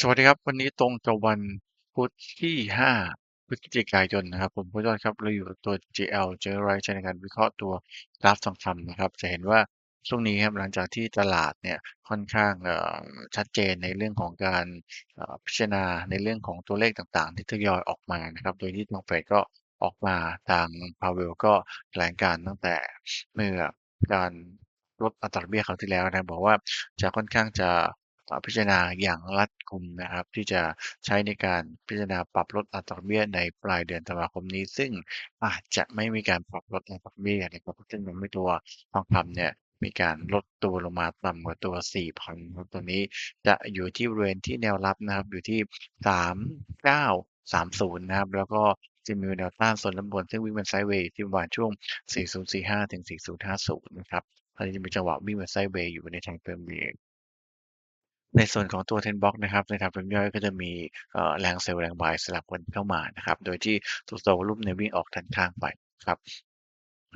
สวัสดีครับ วันนี้ตรงกับวันพุธที่ 5 พฤศจิกายนนะครับ ผมคุณยอดครับเราอยู่กับตัว GL Generate ใช้ในการวิเคราะห์ตัวกราฟทองคำนะครับ จะเห็นว่าช่วงนี้ครับหลังจากที่ตลาดเนี่ยค่อนข้างเอ่อชัดเจนในเรื่องของการเอ่อพิจารณาในเรื่องของตัวเลขต่างๆ ที่ทยอยออกมานะครับ โดยที่ทางเฟดก็ออกมาทาง Powell ก็แถลงการตั้งแต่เมื่อการลดอัตราดอกเบี้ยคราวที่แล้วนะบอกว่าจะค่อนข้างจะ พิจารณาอย่างรัดกุมนะครับ ที่จะใช้ในการพิจารณาปรับลดอัตราดอกเบี้ยในปลายเดือนธันวาคมนี้ ซึ่งอาจจะไม่มีการปรับลดอัตราดอกเบี้ยนะครับซึ่งทำให้ตัวทองคำเนี่ยมีการลดตัวลงมาต่ำกว่าตัว 4,000ครับตัวนี้จะอยู่ที่บริเวณที่แนวรับนะครับ อยู่ที่ 3930 นะครับ แล้วก็จะมีแนวต้านโซนด้านบน ซึ่งวิ่งเป็นไซด์เวย์ที่ประมาณช่วง 4045 ถึง 4050 นะครับตอนนี้จะมีจังหวะวิ่งเป็นไซด์เวย์อยู่ในทางเฟรมเรท ในส่วนของตัว Ten Box นะครับในทางเฟรมย่อยก็จะมีแรงเซลล์แรงบายสลับกันเข้ามานะครับโดยที่ตัวโซลุ่มเนี่ยวิ่งออกด้านข้างไปครับ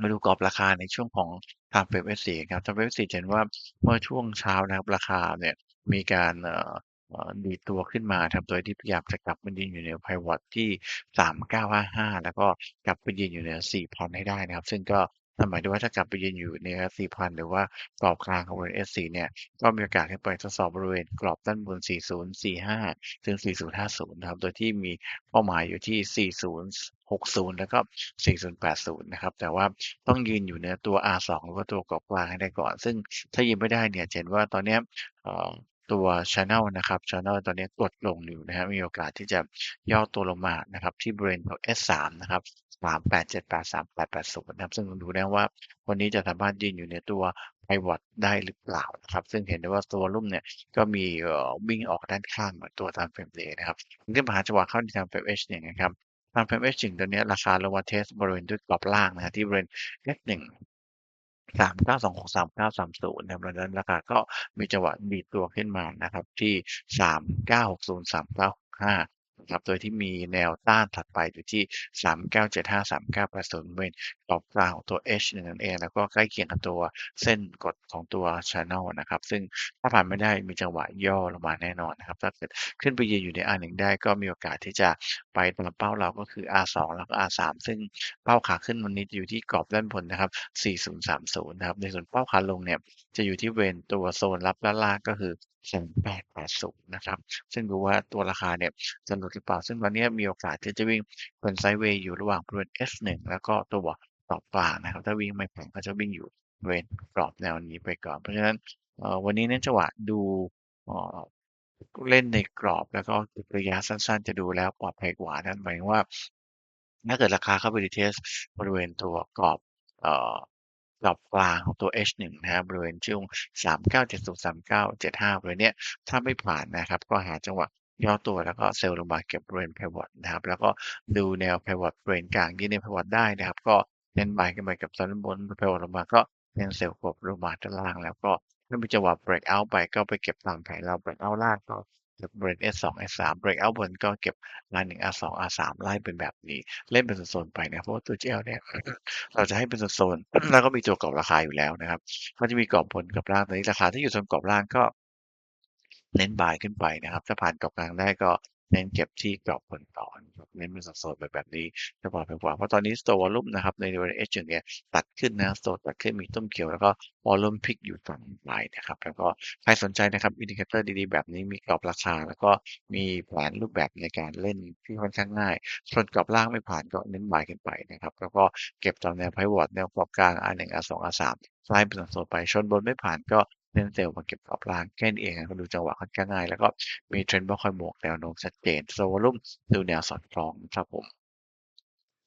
มาดูกรอบราคาในช่วงของ Time Frame S4 ครับ Time Frame S4 จะเห็นว่าเมื่อช่วงเช้านะครับราคาเนี่ยมีการดีตัวขึ้นมาครับโดยที่พยายามจะกลับมายืนอยู่เหนือ Pivot ที่ 3955 แล้วก็กลับไปยืนอยู่เหนือ4,000 ให้ได้นะครับ ซึ่งก็ นั่นหมายถึงว่าถ้ากลับไปยืนอยู่เหนือ4,000 หรือว่ากรอบกลางของบริเวณ S4 เนี่ย ก็มีโอกาสขึ้นไปทดสอบบริเวณกรอบด้านบน 4045 ถึง 4050 นะครับ โดยที่มีเป้าหมายอยู่ที่ 4060 แล้วก็ 4080 นะครับ แต่ว่าต้องยืนอยู่เหนือตัว R2 หรือว่าตัวกรอบกลางให้ได้ก่อน ซึ่งถ้ายืนไม่ได้เนี่ยเห็นว่าตอนนี้ ตัว Channel นะครับ Channel ตอนนี้กดลงอยู่นะครับมีโอกาสที่จะย่อตัวลงมานะครับที่บริเวณของ S3 นะครับ3878 3880นะครับซึ่งดูได้ว่าวันนี้จะสามารถยืนอยู่เหนือตัว Pivot ได้หรือเปล่านะครับ ซึ่งเห็นได้ว่าตัวรุ่มเนี่ยก็มีวิ่งออกด้านข้างเหมือนตัว Time Frame Day นะครับขึ้นมหาจังหวะเข้าใน Time Frame H เนี่ยนะครับ Time Frame H ถึงตอนนี้ราคาลงมาเทสบริเวณด้วยกรอบล่างนะครับที่บริเวณ F1 3926 3930 นะครับดังนั้นราคาก็มีจังหวะดีดตัวขึ้นมานะครับที่ 3960 3965นะ ครับ โดยที่มีแนวต้านถัดไปอยู่ที่ 3975 3980บริเวณกรอบกลางของตัว H นั่นเอง แล้วก็ใกล้เคียงกับตัวเส้นกดของตัว Channel นะครับ ซึ่งถ้าผ่านไม่ได้มีจังหวะย่อลงมาแน่นอนนะครับ ถ้าเกิดขึ้นไปยืนอยู่ใน R1 ได้ก็มีโอกาสที่จะไปตามเป้าเราก็คือ R2 แล้วก็ R3 ซึ่งเป้าขาขึ้นวันนี้จะอยู่ที่กรอบด้านบนนะครับ 4030 นะครับ ในส่วนเป้าขาลงเนี่ยจะอยู่ที่เวณตัวโซนรับด้านล่างก็คือ 3880นะครับ ซึ่งดูว่าตัวราคาเนี่ยจะหลุดหรือเปล่า ซึ่งตอนนี้มีโอกาสที่จะวิ่งเป็นไซด์เวย์อยู่ระหว่างบริเวณ S1 แล้วก็ตัวกรอบกลางนะครับ ถ้าวิ่งไม่แข็งก็จะวิ่งอยู่บริเวณกรอบแนวนี้ไปก่อน เพราะฉะนั้นวันนี้เน้นจังหวะดูเล่นในกรอบแล้วก็ระยะสั้นๆ จะดูแล้วปลอดภัยกว่านั่นหมายว่าถ้าเกิดราคาเข้าไป retest บริเวณตัวกรอบ รอบกลางของตัว H1 นะครับบริเวณช่วง 3970 3975บริเวณเนี้ยถ้าไม่ผ่านนะครับ ก็หาจังหวะย่อตัวแล้วก็เซลล์ลงมาเก็บบริเวณ pivot นะครับ แล้วก็ดูแนว pivot บริเวณกลางยืนใน pivot ได้นะครับ ก็เน้น buy ขึ้นไปกับโซนด้านบน pivot ลงมาก็เน้นเซลล์กดลงมาด้านล่างแล้วก็ถ้ามีจังหวะ break out ไปก็ไปเก็บตามแผนเรา break out ล่างก็ เก็บบริเวณ S2 S3 break out บนก็เก็บ line 1 R2 R3 ไล่เป็นแบบนี้ เล่นเป็นโซนๆไปนะเพราะว่าตัว GL เนี่ยเราจะให้เป็นโซนๆแล้วก็มีตัวกรอบราคาอยู่แล้วนะครับก็จะมีกรอบบนกับล่างตอนนี้ราคาที่อยู่โซนกรอบล่างก็เน้นบายขึ้นไปนะครับ ถ้าผ่านกรอบกลางได้ก็เน้นเก็บที่กรอบบนต่อ เน้นเป็นโซนๆไปแบบนี้จะปลอดภัยกว่าเพราะตอนนี้ store volume นะครับในบริเวณ H1 เนี่ยตัดขึ้นนะ store ตัดขึ้นมีต้มเขียวแล้วก็ volume พลิกอยู่ฝั่งบายนะครับแล้วก็ใครสนใจนะครับอินดิเคเตอร์ดีๆแบบนี้มีกรอบราคา แล้วก็มีแผนรูปแบบในการเล่นที่ค่อนข้างง่ายส่วนกรอบล่างไม่ผ่านก็เน้น buy ขึ้นไปนะครับแล้วก็เก็บตามแนว pivot แนวกรอบกลาง R1 R2 R3 ไล่เป็นโซนไปชนบนไม่ผ่านก็ เล่นเซลล์มาเก็บกรอบล่างแค่นี้เองก็ดูจังหวะค่อนข้างง่าย แล้วก็มีเทรนด์บ่คอยหมวกแนวโน้มชัดเจนโซวอลุ่มดูแนวสอดคล้องครับผม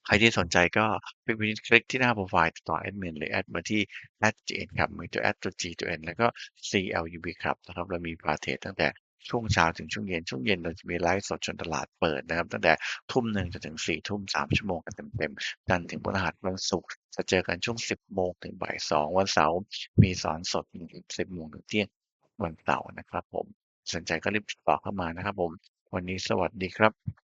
ใครที่สนใจก็ไปที่คลิกที่หน้าโปรไฟล์ติดต่อแอดมินหรือแอดมาที่ @gn ครับมีตัวแอดตัว G ตัว N แล้วก็ CLUB ครับนะครับเรามีพาเทรดตั้งแต่ ช่วงเช้าถึงช่วงเย็นช่วงเย็นเราจะมีไลฟ์สดชนตลาดเปิดนะครับ ตั้งแต่ทุ่มหนึ่งจนถึงสี่ทุ่มสามชั่วโมงกันเต็มๆจันถึงพฤหัสวันศุกร์จะเจอกันช่วงสิบโมงถึงบ่ายสองวันเสาร์มีสอนสดสิบโมงถึงเที่ยงวันเสาร์นะครับ ผมสนใจก็รีบติดต่อเข้ามานะครับ ผม วันนี้สวัสดีครับ